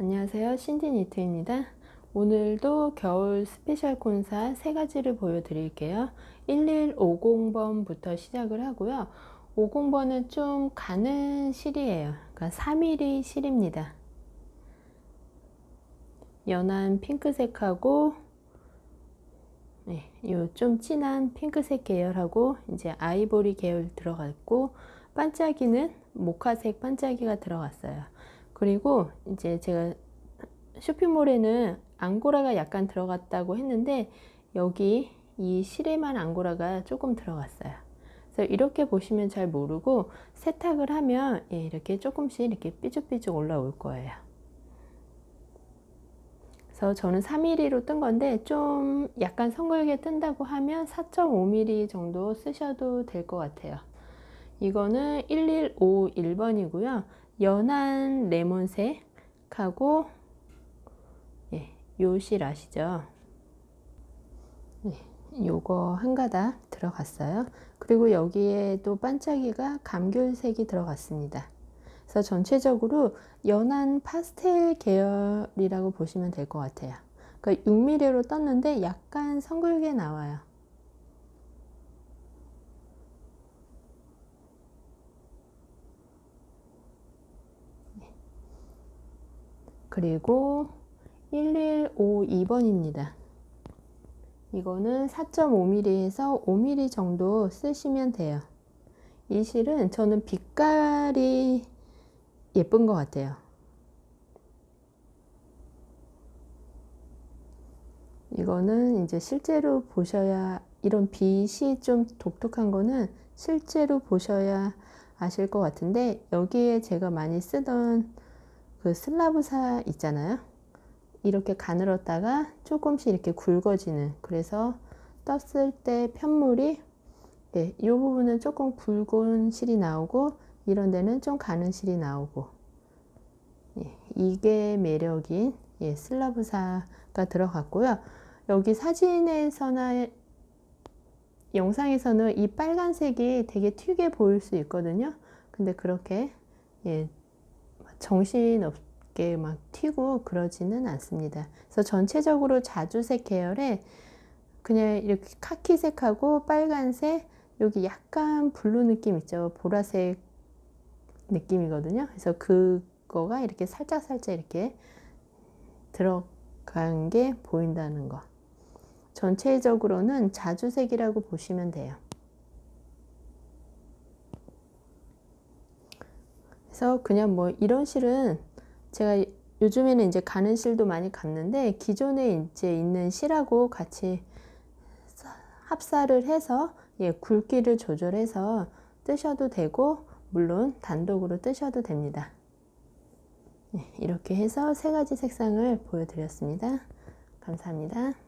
안녕하세요. 신디 니트입니다. 오늘도 겨울 스페셜 콘사 세 가지를 보여드릴게요. 1150번부터 시작을 하고요. 50번은 좀 가는 실이에요. 그러니까 3mm 실입니다. 연한 핑크색하고 네, 요좀 진한 핑크색 계열하고 이제 아이보리 계열 들어갔고 반짝이는 모카색 반짝이가 들어갔어요. 그리고 이제 제가 쇼핑몰에는 앙고라가 약간 들어갔다고 했는데 여기 이 실에만 앙고라가 조금 들어갔어요. 그래서 이렇게 보시면 잘 모르고 세탁을 하면 예, 이렇게 조금씩 이렇게 삐죽삐죽 올라올 거예요. 그래서 저는 3mm로 뜬 건데 좀 약간 성글게 뜬다고 하면 4.5mm 정도 쓰셔도 될 것 같아요. 이거는 1151번이고요. 연한 레몬색하고 예, 요실 아시죠? 예, 요거 한 가닥 들어갔어요. 그리고 여기에 또 반짝이가 감귤색이 들어갔습니다. 그래서 전체적으로 연한 파스텔 계열이라고 보시면 될 것 같아요. 그러니까 6mm로 떴는데 약간 성글게 나와요. 그리고 1152번입니다. 이거는 4.5mm에서 5mm 정도 쓰시면 돼요. 이 실은 저는 빛깔이 예쁜 것 같아요. 이거는 이제 실제로 보셔야 이런 빛이 좀 독특한 거는 실제로 보셔야 아실 것 같은데 여기에 제가 많이 쓰던 그 슬라브사 있잖아요. 이렇게 가늘었다가 조금씩 이렇게 굵어지는 그래서 떴을 때 편물이 예, 이 부분은 조금 굵은 실이 나오고 이런 데는 좀 가는 실이 나오고 예, 이게 매력인 예, 슬라브사가 들어갔고요. 여기 사진에서나 영상에서는 이 빨간색이 되게 튀게 보일 수 있거든요. 근데 그렇게 예, 정신없게 막 튀고 그러지는 않습니다. 그래서 전체적으로 자주색 계열에 그냥 이렇게 카키색하고 빨간색 여기 약간 블루 느낌 있죠. 보라색 느낌이거든요. 그래서 그거가 이렇게 살짝 살짝 이렇게 들어간 게 보인다는 거. 전체적으로는 자주색이라고 보시면 돼요. 그래서 그냥 뭐 이런 실은 제가 요즘에는 이제 가는 실도 많이 갔는데 기존에 이제 있는 실하고 같이 합사를 해서 예, 굵기를 조절해서 뜨셔도 되고 물론 단독으로 뜨셔도 됩니다. 예, 이렇게 해서 세 가지 색상을 보여드렸습니다. 감사합니다.